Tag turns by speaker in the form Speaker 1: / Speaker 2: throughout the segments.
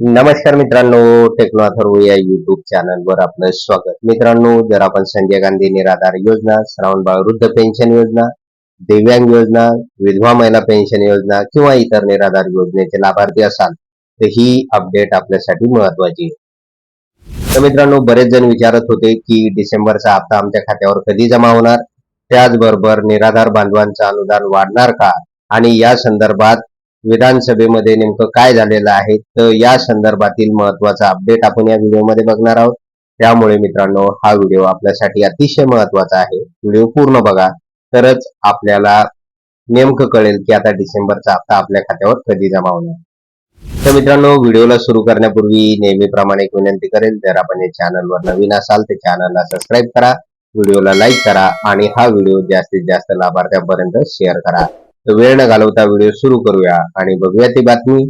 Speaker 1: नमस्कार मित्रांनो टेक्नो अथर्व या युट्यूब चॅनलवर आपलं स्वागत. मित्रांनो जर आपण संजय गांधी निराधार योजना श्रावणबाळ वृद्ध पेन्शन योजना दिव्यांग योजना विधवा महिला पेन्शन योजना किंवा इतर निराधार योजनेचे लाभार्थी असाल तर ही अपडेट आपल्यासाठी महत्वाची आहे. तर मित्रांनो बरेच जण विचारत होते की डिसेंबरचा हप्ता आमच्या खात्यावर कधी जमा होणार? त्याचबरोबर निराधार बांधवांचं अनुदान वाढणार का? आणि या संदर्भात विधानसभेमध्ये नेमकं काय झालेलं आहे तर या संदर्भातील महत्त्वाचा अपडेट आपण या व्हिडिओमध्ये बघणार आहोत. त्यामुळे मित्रांनो हा व्हिडिओ आपल्यासाठी अतिशय महत्त्वाचा आहे. व्हिडिओ पूर्ण बघा. तरच आपल्याला नेमकं कळेल की आता डिसेंबरचा हप्ता आपल्या खात्यावर कधी जमा होणार. तर मित्रांनो व्हिडिओला सुरू करण्यापूर्वी नेहमीप्रमाणे एक विनंती करेल जर आपण या चॅनलवर नवीन असाल तर चॅनलला सबस्क्राईब करा व्हिडिओला लाईक करा आणि हा व्हिडिओ जास्तीत जास्त लाभार्थ्यापर्यंत शेअर करा. तर वेळ न घालवता व्हिडिओ सुरू करूया आणि बघूया ती बातमी.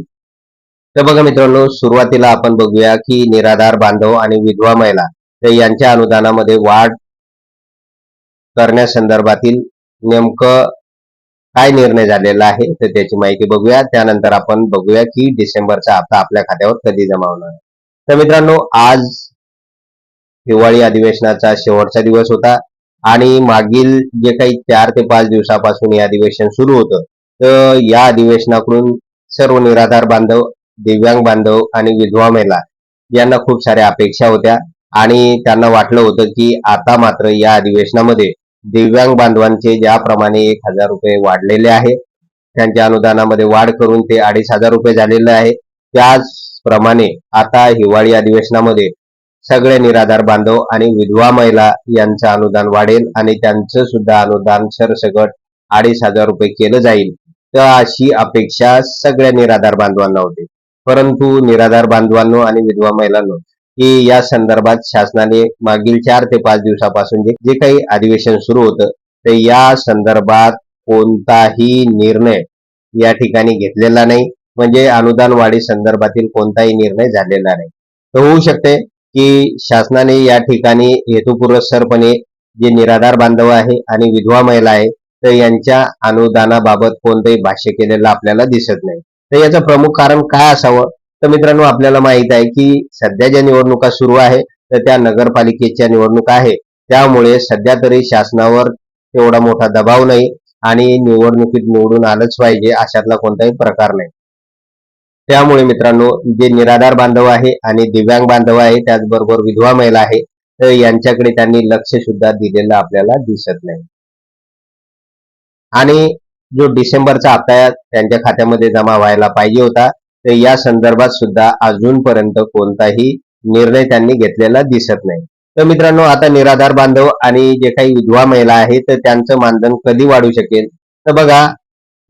Speaker 1: तर बघा मित्रांनो सुरुवातीला आपण बघूया की निराधार बांधव आणि विधवा महिला तर यांच्या अनुदानामध्ये वाढ करण्यासंदर्भातील नेमकं काय निर्णय झालेला आहे तर त्याची माहिती बघूया. त्यानंतर आपण बघूया की डिसेंबरचा हप्ता आपल्या खात्यावर कधी जमा होणार तर मित्रांनो आज हिवाळी अधिवेशनाचा शेवटचा दिवस होता. आणि मागील जे काही चार ते पाच दिवसापासून हे अधिवेशन सुरू होतं तर या अधिवेशनाकडून सर्व निराधार बांधव दिव्यांग बांधव आणि विधवा महिला यांना खूप साऱ्या अपेक्षा होत्या. आणि त्यांना वाटलं होतं की आता मात्र या अधिवेशनामध्ये दिव्यांग बांधवांचे ज्याप्रमाणे एक हजार रुपये वाढलेले आहे त्यांच्या अनुदानामध्ये वाढ करून ते अडीच हजार रुपये झालेले आहे. त्याचप्रमाणे आता हिवाळी अधिवेशनामध्ये सगळे निराधार बांधव आणि विधवा महिला यांचं अनुदान वाढेल आणि त्यांचं सुद्धा अनुदान सरसकट अडीच हजार रुपये केलं जाईल. तर अशी अपेक्षा सगळ्या निराधार बांधवांना होती. परंतु निराधार बांधवांनो आणि विधवा महिलांनो की या संदर्भात शासनाने मागील चार ते पाच दिवसापासून जे जे काही अधिवेशन सुरू होतं तर या संदर्भात कोणताही निर्णय या ठिकाणी घेतलेला नाही. म्हणजे अनुदान वाढी संदर्भातील कोणताही निर्णय झालेला नाही. तर होऊ शकते की शासनाने या ठिकाणी हेतुपुरस्सरपणे जे निराधार बांधव आहे आणि विधवा महिला आहे तर यांच्या अनुदानाबाबत कोणतंही भाष्य केलेलं आपल्याला दिसत नाही. तर याचं प्रमुख कारण काय असावं? तर मित्रांनो आपल्याला माहीत आहे की सध्या ज्या निवडणुका सुरू आहे तर त्या नगरपालिकेच्या निवडणुका आहे त्यामुळे सध्या तरी शासनावर एवढा मोठा दबाव नाही आणि निवडणुकीत निवडून आलंच पाहिजे अशातला कोणताही प्रकार नाही. त्यामुळे मित्रांनो जे निराधार बांधव आहे आणि दिव्यांग बांधव आहे त्याचबरोबर विधवा महिला आहे तर यांच्याकडे त्यांनी लक्ष सुद्धा दिलेलं आपल्याला दिसत नाही. आणि जो डिसेंबरचा हप्ता त्यांच्या खात्यामध्ये जमा व्हायला पाहिजे होता तर या संदर्भात सुद्धा अजूनपर्यंत कोणताही निर्णय त्यांनी घेतलेला दिसत नाही. तर मित्रांनो आता निराधार बांधव आणि जे काही विधवा महिला आहे तर त्यांचं मानधन कधी वाढू शकेल? तर बघा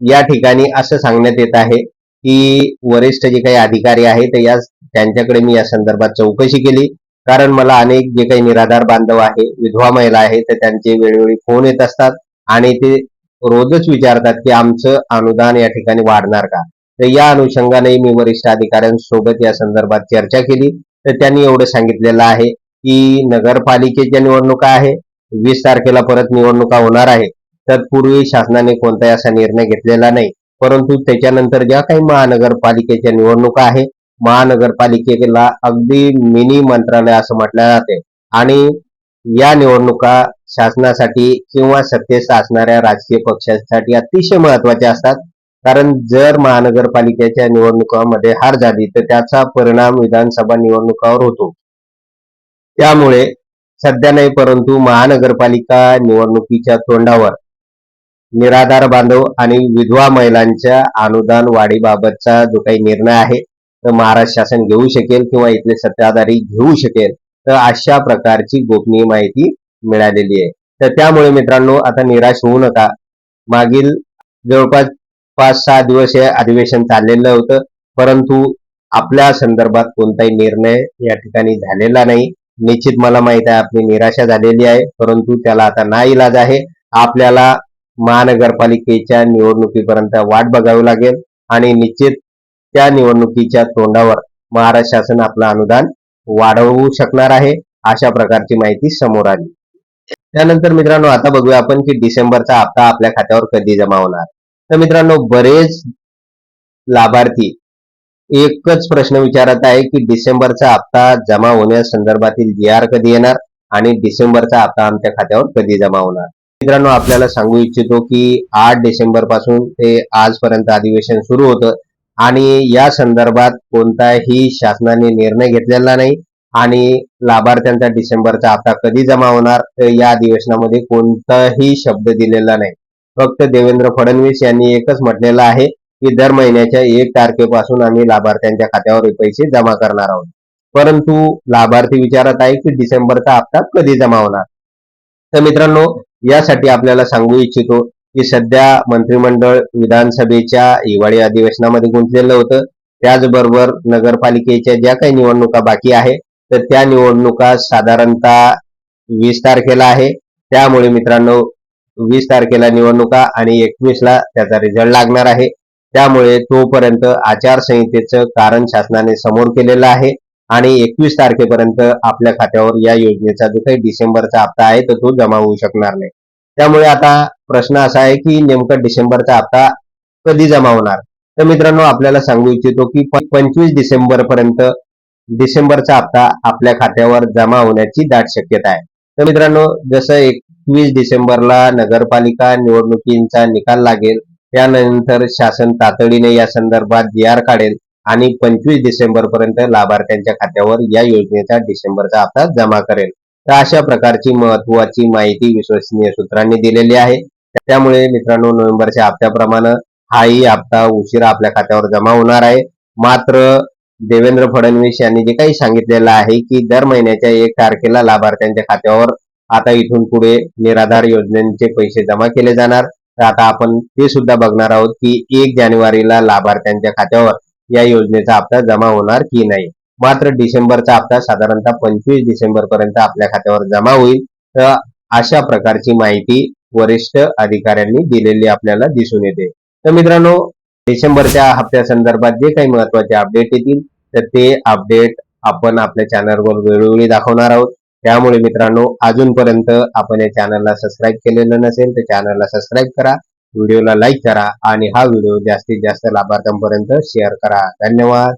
Speaker 1: या ठिकाणी असं सांगण्यात येत आहे की वरिष्ठ जे काही अधिकारी आहेत या त्यांच्याकडे मी या संदर्भात चौकशी केली. कारण मला अनेक जे काही निराधार बांधव आहे विधवा महिला आहे तर त्यांचे वेळोवेळी फोन येत असतात आणि ते रोजच विचारतात की आमचं अनुदान या ठिकाणी वाढणार का? तर या अनुषंगाने मी वरिष्ठ अधिकाऱ्यांसोबत या संदर्भात चर्चा केली. तर त्यांनी एवढं सांगितलेलं आहे की नगरपालिकेच्या निवडणुका आहे वीस तारखेला परत निवडणुका होणार आहे. तत्पूर्वी शासनाने कोणताही असा निर्णय घेतलेला नाही. परंतु त्याच्यानंतर ज्या काही महानगरपालिकेच्या निवडणुका आहे महानगरपालिकेला अगदी मिनी मंत्रालय असं म्हटलं जाते. आणि या निवडणुका शासनासाठी किंवा सत्तेत असणाऱ्या राजकीय पक्षांसाठी अतिशय महत्त्वाच्या असतात. कारण जर महानगरपालिकेच्या निवडणुकांमध्ये हार झाली तर त्याचा परिणाम विधानसभा निवडणुकावर होतो. त्यामुळे सध्या नाही परंतु महानगरपालिका निवडणुकीच्या तोंडावर निराधार बांधव आणि विधवा महिलांच्या अनुदान वाढीबाबतचा जो काही निर्णय आहे तर महाराष्ट्र शासन घेऊ शकेल किंवा इथले सत्ताधारी घेऊ शकेल तर अशा प्रकारची गोपनीय माहिती मिळालेली आहे. तर त्यामुळे मित्रांनो आता निराश होऊ नका. मागील जवळपास पाच सहा दिवस हे अधिवेशन चाललेलं होतं परंतु आपल्या संदर्भात कोणताही निर्णय या ठिकाणी झालेला नाही. निश्चित मला माहीत आहे आपली निराशा झालेली आहे परंतु त्याला आता ना इलाज आहे. आपल्याला महानगरपालिकेच्या निवडणुकीपर्यंत वाट बघावी लागेल आणि निश्चित त्या निवडणुकीच्या तोंडावर महाराष्ट्र शासन आपलं अनुदान वाढवू शकणार आहे अशा प्रकारची माहिती समोर आली. त्यानंतर मित्रांनो आता बघूया आपण की डिसेंबरचा हप्ता आपल्या खात्यावर कधी जमा होणार? तर मित्रांनो बरेच लाभार्थी एकच प्रश्न विचारत आहे की डिसेंबरचा हप्ता जमा होण्यासंदर्भातील जी आर कधी येणार आणि डिसेंबरचा हप्ता आमच्या खात्यावर कधी जमा होणार? मित्रांनो आपल्याला सांगू इच्छितो की आठ डिसेंबरपासून ते आजपर्यंत अधिवेशन सुरू होतं आणि या संदर्भात कोणताही शासनाने निर्णय घेतलेला नाही आणि लाभार्थ्यांचा डिसेंबरचा हप्ता कधी जमा होणार या अधिवेशनामध्ये कोणताही शब्द दिलेला नाही. फक्त देवेंद्र फडणवीस यांनी एकच म्हटलेलं आहे की दर महिन्याच्या एक तारखेपासून आम्ही लाभार्थ्यांच्या खात्यावर पैसे जमा करणार आहोत. परंतु लाभार्थी विचारत आहे की डिसेंबरचा हप्ता कधी जमा होणार? तर मित्रांनो यासाठी आपल्याला सांगू इच्छितो की सध्या मंत्रिमंडळ विधानसभेच्या हिवाळी अधिवेशनामध्ये गुंतलेलं होतं. त्याचबरोबर नगरपालिकेच्या ज्या काही निवडणुका बाकी आहे तर त्या निवडणुका साधारणतः वीस तारखेला आहे. त्यामुळे मित्रांनो वीस तारखेला निवडणुका आणि एकवीसला त्याचा रिझल्ट लागणार आहे. त्यामुळे तोपर्यंत आचारसंहितेचं कारण शासनाने समोर केलेलं आहे आणि एकवीस तारखेपर्यंत आपल्या खात्यावर या योजनेचा जो काही डिसेंबरचा हप्ता आहे तर तो जमा होऊ शकणार नाही. त्यामुळे आता प्रश्न असा आहे की नेमका डिसेंबरचा हप्ता कधी जमा होणार? तर मित्रांनो आपल्याला सांगू इच्छितो की पंचवीस डिसेंबर पर्यंत डिसेंबरचा हप्ता आपल्या खात्यावर जमा होण्याची दाट शक्यता आहे. तर मित्रांनो जसं एकवीस डिसेंबरला नगरपालिका निवडणुकींचा निकाल लागेल त्यानंतर शासन तातडीने या संदर्भात जी आर काढेल आणि पंचवीस डिसेंबर पर्यंत लाभार्थ्यांच्या खात्यावर या योजनेचा डिसेंबरचा हप्ता जमा करेल. तर अशा प्रकारची महत्वाची माहिती विश्वसनीय सूत्रांनी दिलेली आहे. त्यामुळे मित्रांनो नोव्हेंबरच्या हप्त्याप्रमाणे हाही हप्ता उशिरा आपल्या खात्यावर जमा होणार आहे. मात्र देवेंद्र फडणवीस यांनी जे काही सांगितलेलं आहे की दर महिन्याच्या एक तारखेला लाभार्थ्यांच्या खात्यावर आता इथून पुढे निराधार योजनेचे पैसे जमा केले जाणार. तर आता आपण ते सुद्धा बघणार आहोत की एक जानेवारीला लाभार्थ्यांच्या खात्यावर या योजनेचा हप्ता जमा होणार की नाही. मात्र डिसेंबरचा हप्ता साधारणतः पंचवीस डिसेंबर पर्यंत आपल्या खात्यावर जमा होईल. तर अशा प्रकारची माहिती वरिष्ठ अधिकाऱ्यांनी दिलेली आपल्याला दिसून येते. तर मित्रांनो डिसेंबरच्या हप्त्या संदर्भात जे काही महत्त्वाचे अपडेट येतील तर ते अपडेट आपण आपल्या चॅनलवर वेळोवेळी दाखवणार आहोत. त्यामुळे मित्रांनो अजूनपर्यंत आपण या चॅनलला सबस्क्राईब केलेलं नसेल तर चॅनलला सबस्क्राईब करा व्हिडिओला लाईक करा आणि हा व्हिडिओ जास्तीत जास्त लाभार्थ्यांपर्यंत शेअर करा. धन्यवाद.